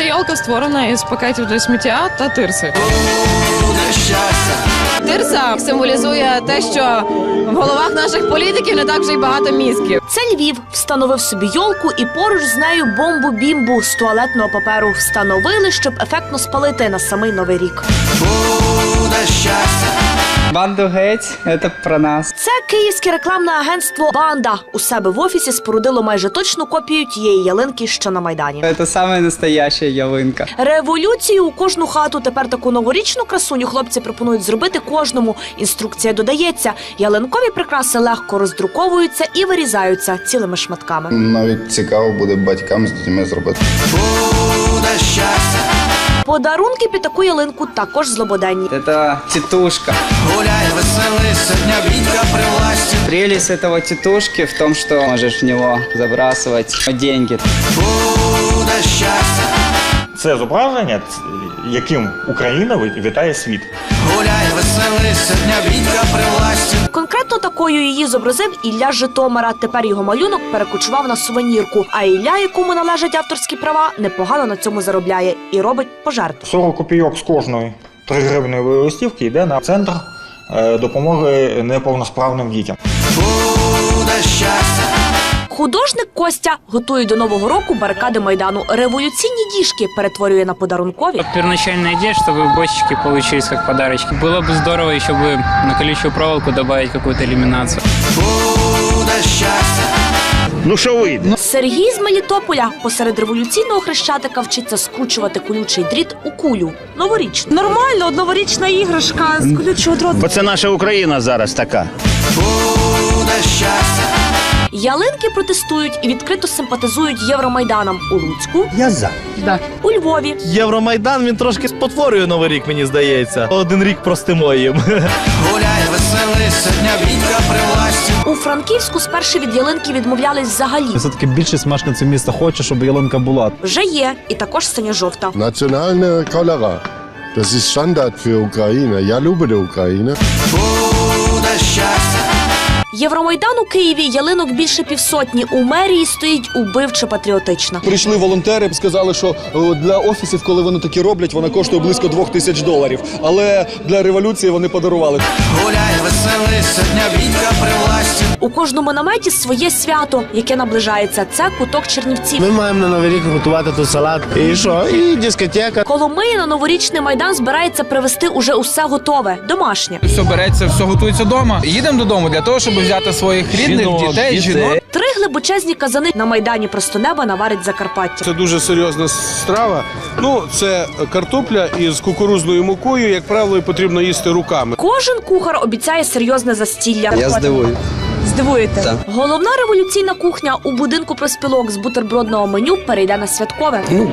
Ця ялка створена із пакетів для сміття та тирси. Тирса символізує те, що в головах наших політиків не так вже й багато мізків. Це Львів встановив собі йолку і поруч з нею бомбу-бімбу з туалетного паперу встановили, щоб ефектно спалити на самий новий рік. Банду геть, це про нас. Це київське рекламне агентство Банда у себе в офісі спорудило майже точну копію тієї ялинки, що на майдані. Це саме настояща ялинка. Революцію у кожну хату тепер таку новорічну красуню хлопці пропонують зробити кожному. Інструкція додається. Ялинкові прикраси легко роздруковуються і вирізаються цілими шматками. Навіть цікаво буде батькам з дітьми зробити. Подарунки під таку ялинку також злободенні. Это тетушка. Гуляй, веселися, дня Витька при власти. Прелесть этого тетушки в том, что можешь в него забрасывать деньги. Це зображення, ц- яким Україна ві- вітає світ. Конкретно такою її зобразив Ілля Житомира. Тепер його малюнок перекочував на сувенірку. А Ілля, якому належать авторські права, непогано на цьому заробляє і робить пожертви. 40 копійок з кожної 3 гривневої листівки йде на центр е, допомоги неповносправним дітям. Художник Костя готує до нового року барикади майдану. Революційні діжки перетворює на подарункові. Первоначальная идея, чтобы бочки получились как подарочки. Было бы здорово еще бы на колючую проволоку добавить какую-то иллюминацию. Ну що вийде? Сергій з Мелітополя посеред революційного хрещатика вчиться скручувати колючий дріт у кулю. Новорічну. Нормально, от новорічна іграшка з колючого дроту. Бо це наша Україна зараз така. Ялинки протестують і відкрито симпатизують Євромайданам у Луцьку, Я за. у Львові, Євромайдан він трошки спотворює новий рік, мені здається. Один рік простимо їм. у Франківську спершу від ялинки відмовлялись взагалі. Все-таки більшість мешканців міста хоче, щоб ялинка була. Вже є, і також синьо-жовта. Національна колера. Das ist Standard für Ukraine. Я люблю Україну. Євромайдан у Києві ялинок більше півсотні. У мерії стоїть убивчо патріотична. Прийшли волонтери, сказали, що е, для офісів, коли вони такі роблять, вона коштує близько двох тисяч доларів. Але для революції вони подарували. У кожному наметі своє свято, яке наближається. Це куток Чернівців. Ми маємо на новий рік готувати тут салат. І що? І дискотека. Коломиї на новорічний майдан збирається привезти уже усе готове, домашнє. Все береться, все готується вдома. Їдемо додому для того, щоб взяти своїх рідних, дітей, жінок. Три глибочезні казани на майдані просто неба наварить Закарпаття. Це дуже серйозна страва. Ну, це картопля із кукурузною мукою. Як правило, і потрібно їсти руками. Кожен кухар обіцяє серйозне застілля. Я здивую. Здивуєте. Так. Головна революційна кухня у будинку проспілок з бутербродного меню перейде на святкове. Ну,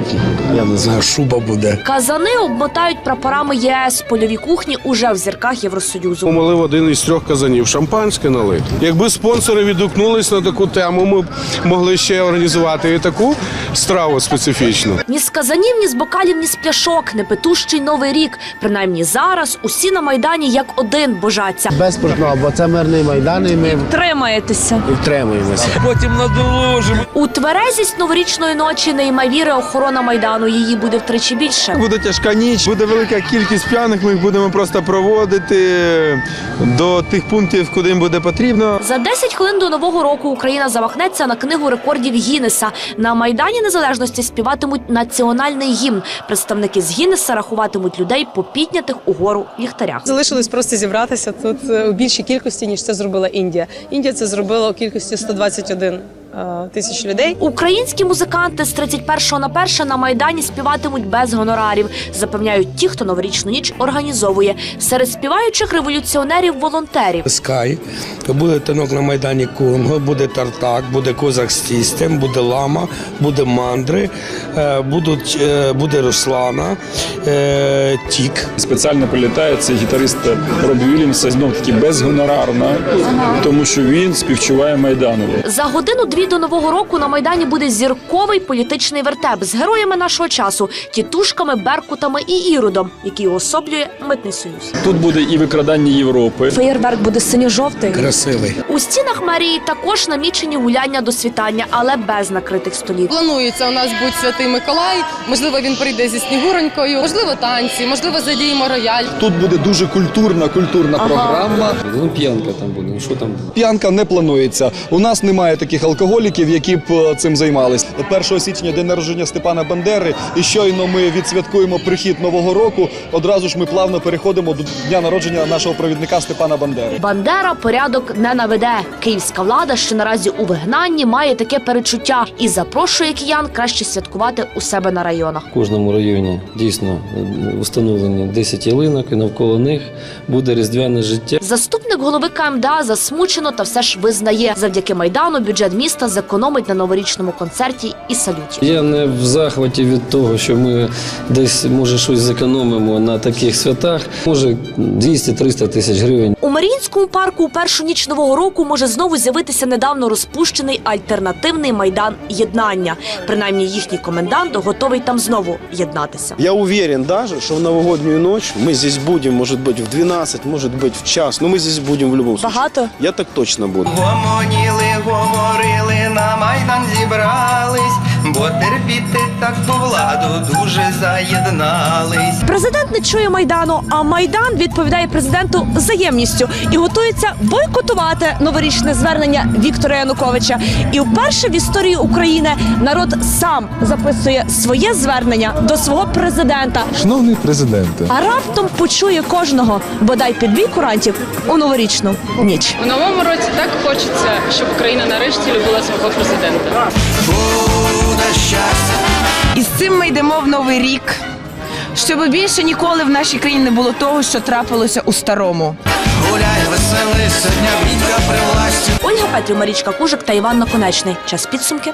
я не знаю, шуба буде. Казани обмотають прапорами ЄС. Польові кухні уже в зірках Євросоюзу. Помолив один із трьох казанів. Шампанське налити. Якби спонсори відгукнулись на таку тему, ми б могли ще організувати і таку страву специфічну. Ні з казанів, ні з бокалів, ні з пляшок, непетущий новий рік. Принаймні зараз усі на майдані як один божаться. Без спиртного, бо це мирний майдан, і ми Тримаєтеся. втримуємося. Потім надолужимо. У тверезість новорічної ночі неймовіра охорона майдану. Її буде втричі більше. Буде тяжка ніч, буде велика кількість п'яних. Ми їх будемо просто проводити до тих пунктів, куди їм буде потрібно. За 10 хвилин до нового року Україна замахнеться на книгу рекордів Гіннеса. На майдані незалежності співатимуть національний гімн. Представники з Гіннеса рахуватимуть людей по піднятих угору ліхтарях. Залишилось просто зібратися тут е, у більшій кількості, ніж це зробила Індія. Індія це зробила у кількості 121 е, тисяч людей. Українські музиканти з 31 на 1 на майдані співатимуть без гонорарів. Запевняють ті, хто новорічну ніч організовує. Серед співаючих революціонерів волонтерів. Скай, буде танок на Майдані Кунго, буде тартак, буде козак з тістем, буде лама, буде мандри, е, будуть, е, буде Руслана, е, тік. Спеціально прилітає цей гітарист Робі Вільямса, знов таки безгонорарно, тому що він співчуває Майданові. За годину дві до нового року на майдані буде зірковий політичний вертеп з героями нашого часу, тітушками, беркутами і іродом, який уособлює митний союз. Тут буде і викрадання Європи. Феєрверк буде синьо-жовтий. Красивий. У стінах мерії також намічені гуляння до світання, але без накритих столів. Планується у нас будь святий Миколай. Можливо, він прийде зі снігуронькою, можливо, танці, можливо, задіємо рояль. Тут буде дуже культурна, культурна програма. Ну, п'янка там буде, ну що там? П'янка не планується. У нас немає таких алкоголіків, які б е, цим займались. 1 січня день народження Степана Бандери, і щойно ми відсвяткуємо прихід нового року. Одразу ж ми плавно переходимо до дня народження нашого провідника Степана Бандери. Бандера порядок не наведе. Київська влада, що наразі у вигнанні, має таке перечуття і запрошує киян краще святкувати у себе на районах. В кожному районі дійсно встановлені 10 ялинок, і навколо них буде різдвяне життя. Заступник голови КМДА засмучено та все ж визнає, завдяки майдану бюджет міста зекономить на новорічному концерті і салюті. Я не в захваті від того, що ми десь може щось зекономимо на таких святах. Може 200-300 тисяч гривень. У Маріїнському парку у першу ніч нового року може знову з'явитися недавно розпущений альтернативний майдан єднання. Принаймні їхній комендант готовий там знову єднатися. Я уверен даже, что в новогоднюю ночь мы здесь будем, может быть, в 12, может быть, в час, но мы здесь будем в любом случае. Багато Я так точно буду. Гомоніли, говорили, на майдан зібрались, бо терпіти таку владу дуже заєднались. Президент не чує майдану, а майдан відповідає президенту взаємністю і готується бойкотувати новорічне звернення Віктора Януковича. І вперше в історії України народ сам записує своє звернення до свого президента. Шановний президенте, А раптом почує кожного бодай під дві курантів у новорічну ніч. У новому році так хочеться, щоб Україна нарешті любила свого президента. Буде щастя. І з цим ми йдемо в новий рік. Щоб більше ніколи в нашій країні не було того, що трапилося у старому. Гуляй, веселися, дня Вітька при власті. Ольга Петрів, Марічка Кужик та Іван Наконечний. Час підсумки.